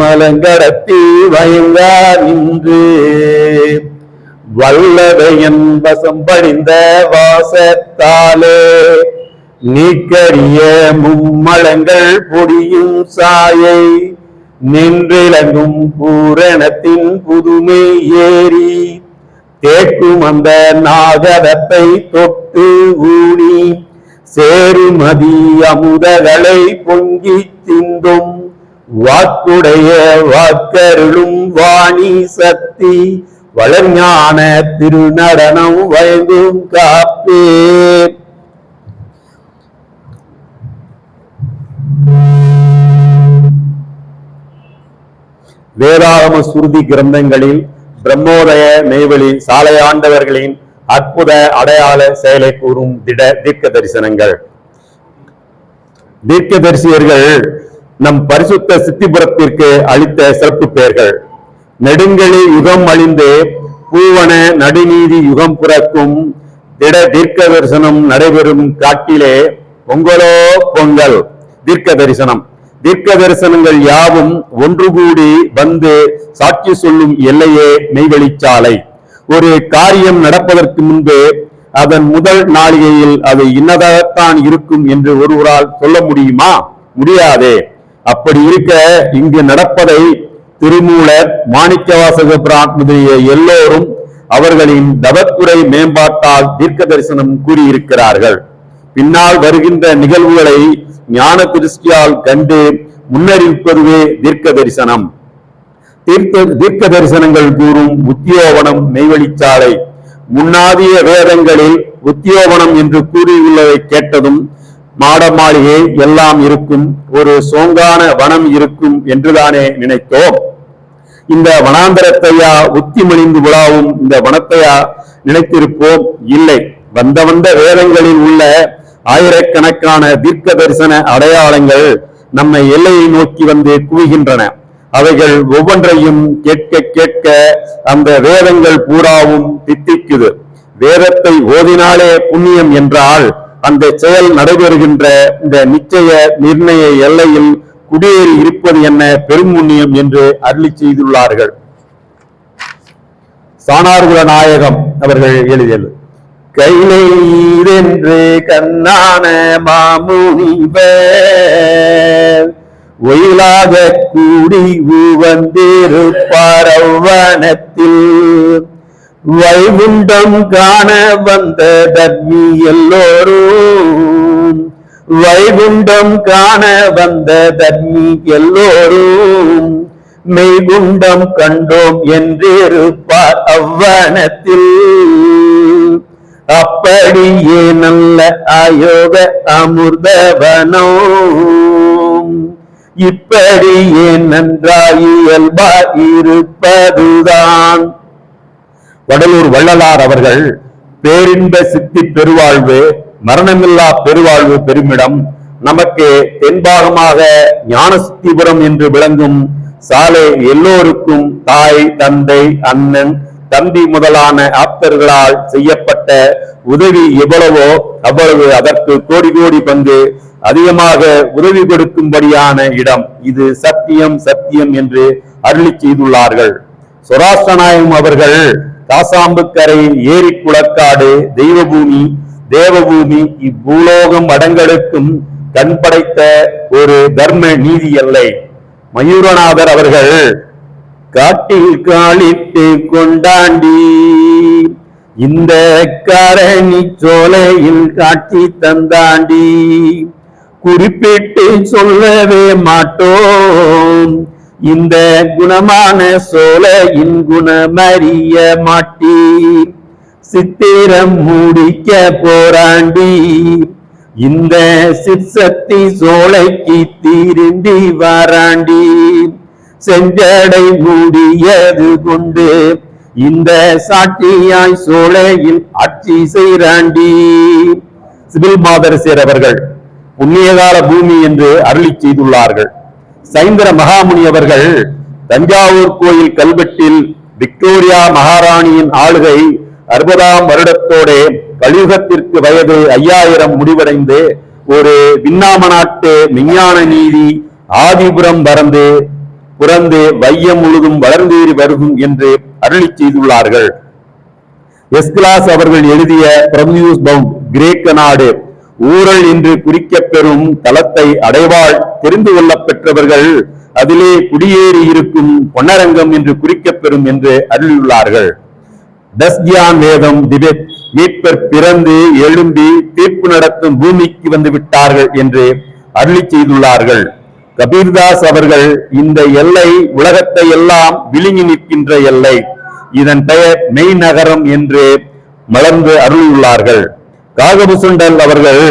மலங்கடத்தி வயங்கா நின்று வல்லதையன் வசம் படிந்த வாசத்தாலே நீக்கரிய மும்மலங்கள் பொடியும் சாயை நின்றிலங்கும் பூரணத்தின் புதுமை ஏறி தேக்கும் அந்த நாகரத்தை தொட்டு ஊனி சேருமதி அமுதகளை பொங்கி திந்தும் வாக்குடைய வாக்கருளும் வாணி சக்தி வளர்ஞான திருநடனம் வழங்கும் காப்பேன் வேதாகம சுருதி கிரந்தங்களில் பிரம்மோதய மெய்வெளி சாலையாண்டவர்களின் அற்புத அடையாள செயலை கூறும் திட தீர்க்க தரிசனங்கள் தீர்க்க தரிசியர்கள் நம் பரிசுத்த சித்திபுரத்திற்கு அளித்த சிறப்பு பெயர்கள். நெடுங்கலி யுகம் அழிந்து பூவன நடுநீதி யுகம் பிறக்கும் திட தீர்க்க தரிசனம் நடைபெறும் காட்டிலே பொங்கலோ பொங்கல் தீர்க்க தரிசனம் தீர்க்க தரிசனங்கள் யாவும் ஒன்று கூடி வந்து சாட்சி சொல்லும் எல்லையே மெய்வெளிச்சாலை. ஒரு காரியம் நடப்பதற்கு முன்பு அதன் முதல் நாளிகையில் அது இன்னதாகத்தான் இருக்கும் என்று ஒருவரால் சொல்ல முடியுமா? முடியாதே. அப்படி இருக்க இங்கு நடப்பதை திருமூலர் மாணிக்கவாசக பிரான் எல்லோரும் அவர்களின் தவத்துறை மேம்பாட்டால் தீர்க்க தரிசனம் கூறியிருக்கிறார்கள். பின்னால் வருகின்ற நிகழ்வுகளை ஞான திருஷ்டியால் கண்டு முன்னறிவிப்பதுவே தீர்க்க தரிசனம் தீர்க்க தீர்க்க தரிசனங்கள் கூறும் உத்தியோவனம் மெய்வழிச்சாலை. முன்னாதிய வேதங்களில் உத்தியோவனம் என்று கூறியுள்ளதை கேட்டதும் மாட மாளிகை எல்லாம் இருக்கும் ஒரு சோங்கான வனம் இருக்கும் என்றுதானே நினைத்தோம். இந்த வனாந்தரத்தையா உத்தி மணிந்து விழாவும் இந்த வனத்தையா நினைத்திருப்போம்? இல்லை. வந்த வந்த வேதங்களில் உள்ள ஆயிரக்கணக்கான தீர்க்க தரிசன அடையாளங்கள் நம்மை எல்லையை நோக்கி வந்து குவிகின்றன. அவைகள் ஒவ்வொன்றையும் கேட்க கேட்க அந்த வேதங்கள் பூராவும் தித்திக்குது. வேதத்தை ஓதினாலே புண்ணியம் என்றால் அந்த செயல் நடைபெறுகின்ற இந்த நிச்சய நிர்ணய எல்லையில் குடியேறி இருப்பது என்ன பெருமுண்ணியம் என்று அருளி செய்துள்ளார்கள். சாணார்குல நாயகம் அவர்கள் எழுதியது. கைலை கண்ணான மாமுனிவர் ஒயிலாக கூடி வந்திருப்பார் அவ்வனத்தில். வைகுண்டம் காண வந்த தர்மி எல்லோரும். வைகுண்டம் காண வந்த தர்மி எல்லோரும். மெய்குண்டம் கண்டோம் என்றிருப்பார் அவ்வனத்தில். அப்படியே நல்ல அயோக அமுர்தவனோ இப்படியே நன்றாய் இயல்பாய் இருப்பதுதான். வடலூர் வள்ளலார் அவர்கள் பேரின்ப சித்தி பெருவாழ்வு மரணமில்லா பெருவாழ்வு பெருமிடம் நமக்கு தென்பாகமாக ஞானசுத்திபுரம் என்று விளங்கும் சாலை எல்லோருக்கும் தாய் தந்தை அண்ணன் தம்பி முதலான ஆப்தர்களால் செய்யப்பட்ட உதவி எவ்வளவோ அவ்வளவு அதற்கு கோடி கோடி பங்கு அதிகமாக உதவி கொடுக்கும்படியான இடம். இது சத்தியம் சத்தியம் என்று அருளி செய்துள்ளார்கள். சொராஷ்டிரநாயகம் அவர்கள் காசாம்புக்கரை ஏரி குளக்காடு தெய்வபூமி தேவபூமி இப்பூலோகம் அடங்கெடுக்கும் கண் படைத்த ஒரு தர்ம நீதி எல்லை மயூரநாதர் அவர்கள் காட்டில் காலிட்டு கொண்டாண்டி இந்த கரணி சோலையில் காட்சி தந்தாண்டி. குறிப்பிட்டு சொல்லவே மாட்டோம். இந்த குணமான சோலையின் குணமறிய மாட்டி. சித்திரம் முடிக்க போராண்டி இந்த சிற்சக்தி சோலைக்கு தீருந்தி வாராண்டி. செஞ்சடை மூடியது கொண்டு இந்த சாட்சியாய் சோழையில் ஆட்சி செய்கிறாண்டி. சிவில் மாதரசியர் அவர்கள் புண்ணியகால பூமி என்று அருளி செய்துள்ளார்கள். சைந்திர மகாமுனி அவர்கள் தஞ்சாவூர் கோயில் கல்வெட்டில் விக்டோரியா மகாராணியின் ஆளுகை அறுபதாம் வருடத்தோட கலியுகத்திற்கு வயது ஐயாயிரம் முடிவடைந்து ஒரு விண்ணாம நாட்டு விஞ்ஞான நீதி ஆதிபுரம் பறந்து புறந்து வையம் முழுதும் வளர்ந்தேறி வருகும் என்று அருளி செய்துள்ளார்கள். எஸ்கிலாஸ் அவர்கள் எழுதிய பிரம்யூஸ் பவுண்ட் கிரேக்க நாடு ஊரல் என்று குறிக்கப்பெறும் தளத்தை அடைவாள் தெரிந்து கொள்ள பெற்றவர்கள் அதிலே குடியேறி இருக்கும் பொன்னரங்கம் என்று குறிக்கப்பெறும் என்று அருளியுள்ளார்கள். டஸ்கியான் வேதம் திபெத் மீட்பர் பிறந்து எழும்பி தீர்ப்பு நடத்தும் பூமிக்கு வந்து விட்டார்கள் என்று அருளி செய்துள்ளார்கள். கபீர்தாஸ் அவர்கள் இந்த எல்லை உலகத்தை எல்லாம் விழுங்கி நிற்கின்ற எல்லை. இதன் பெயர் மெய் நகரம் என்று மலர்ந்து அருளியுள்ளார்கள். காகபுசுண்டல் அவர்கள்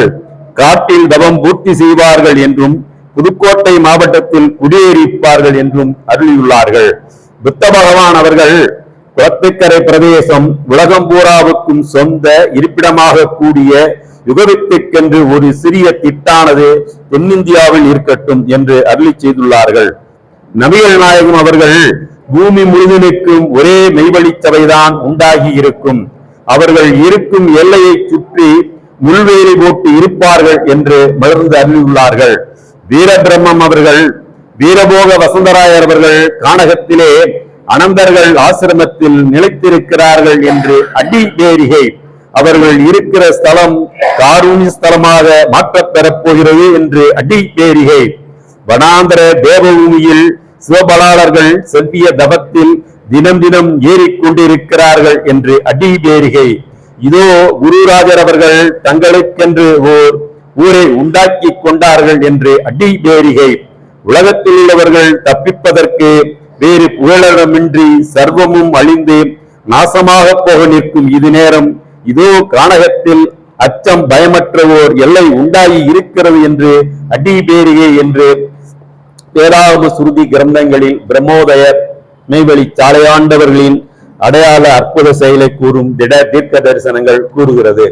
காட்டில் தவம் பூர்த்தி செய்வார்கள் என்றும் புதுக்கோட்டை மாவட்டத்தில் குடியேறிப்பார்கள் என்றும் அருளியுள்ளார்கள். புத்த பகவான் அவர்கள் குளத்துக்கரை பிரதேசம் உலகம் பூராவுக்கும் சொந்த இருப்பிடமாக கூடிய யுகவித்திற்கென்று ஒரு சிறிய திட்டானது தென்னிந்தியாவில் இருக்கட்டும் என்று அருளி செய்துள்ளார்கள். நபிகள் நாயகம் அவர்கள் பூமி முழுவதற்கும் ஒரே மெய்வழி சபைதான் உண்டாகி இருக்கும். அவர்கள் இருக்கும் எல்லையை சுற்றி முள்வேலி போட்டு இருப்பார்கள் என்று மலர்ந்து அருளியுள்ளார்கள். வீரபிரம்மம் அவர்கள் வீரபோக வசந்தராயர் அவர்கள் கானகத்திலே அனந்தர்கள் ஆசிரமத்தில் நிலைத்திருக்கிறார்கள் என்று அடி பேரிகை அவர்கள் இருக்கிற ஸ்தலம் காரூணி ஸ்தலமாக மாற்றப்பெறப் போகிறது என்று அடி பேரிகை வனாந்தர தேவபூமியில் சிவபலாளர்கள் செவ்விய தபத்தில் தினம் தினம் ஏறிக்கொண்டிருக்கிறார்கள் என்று அடி இதோ குருராஜர் அவர்கள் தங்களுக்கென்று ஓர் ஊரை உண்டாக்கி கொண்டார்கள் என்று அடி உலகத்தில் உள்ளவர்கள் தப்பிப்பதற்கு வேறு புகழமின்றி சர்வமும் அழிந்து நாசமாக போக நிற்கும் இது நேரம் இதோ கானகத்தில் அச்சம் பயமற்ற ஓர் எல்லை உண்டாகி இருக்கிறது என்று அடி பேரிகை என்று வேதாகம சுருதி கிரந்தங்களில் பிரம்மோதயர் மெய்வழி சாலையாண்டவர்களின் அடையாள அற்புத செயலை கூறும் திட தீர்க்க தரிசனங்கள் கூறுகிறது.